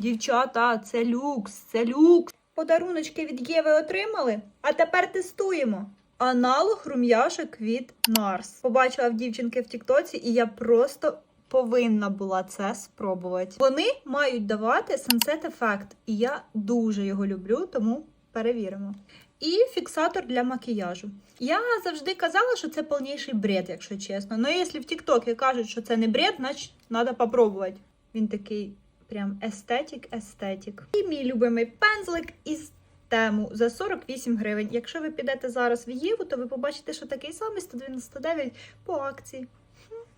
Дівчата, це люкс, це люкс. Подаруночки від Єви отримали, а тепер тестуємо. Аналог рум'яшок від NARS. Побачила в дівчинки в Тіктоці, і я просто повинна була це спробувати. Вони мають давати Sunset Effect, і я дуже його люблю, тому перевіримо. І фіксатор для макіяжу. Я завжди казала, що це повніший бред, якщо чесно. Ну, якщо в Тіктокі кажуть, що це не бред, значить треба попробувати. Він такий прям естетик. І мій любимий пензлик із тему за 48 гривень. Якщо ви підете зараз в Єву, то ви побачите, що такий самий 199 по акції.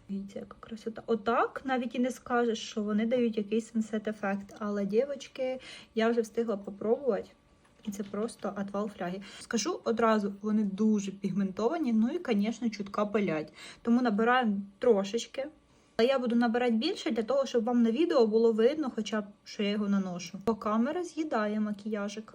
Дивіться, яка красота. Отак навіть і не скажеш, що вони дають якийсь сенсет ефект. Але, дівчатки, я вже встигла попробувати. І це просто отвал фляги. Скажу одразу, вони дуже пігментовані, ну і, звісно, чутка пилять. Тому набираємо трошечки. Але я буду набирати більше для того, щоб вам на відео було видно, хоча б що я його наношу. Бо камера з'їдає макіяжик.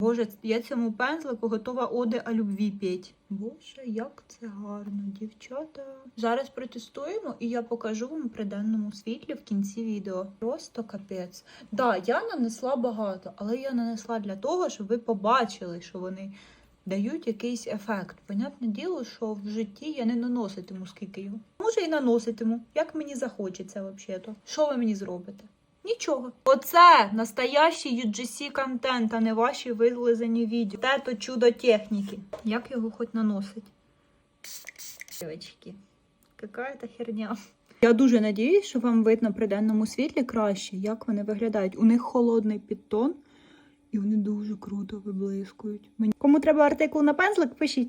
Боже, я цьому пензлику готова оди о любві петь. Боже, як це гарно, дівчата. Зараз протестуємо і я покажу вам при денному світлі в кінці відео. Просто капець. Да, я нанесла багато, але я нанесла для того, щоб ви побачили, що вони дають якийсь ефект. Понятне діло, що в житті я не наноситиму скільки. Може і наноситиму, як мені захочеться взагалі. Що ви мені зробите? Нічого. Оце настоящий UGC контент, а не ваші вилизані відео. Те то чудо техніки. Як його хоч наносить? Дівчатки, какая-то херня. Я дуже надіюсь, що вам видно при денному світлі краще, як вони виглядають. У них холодний підтон, і вони дуже круто виблискують. Мені... Кому треба артикул на пензлик, пишіть.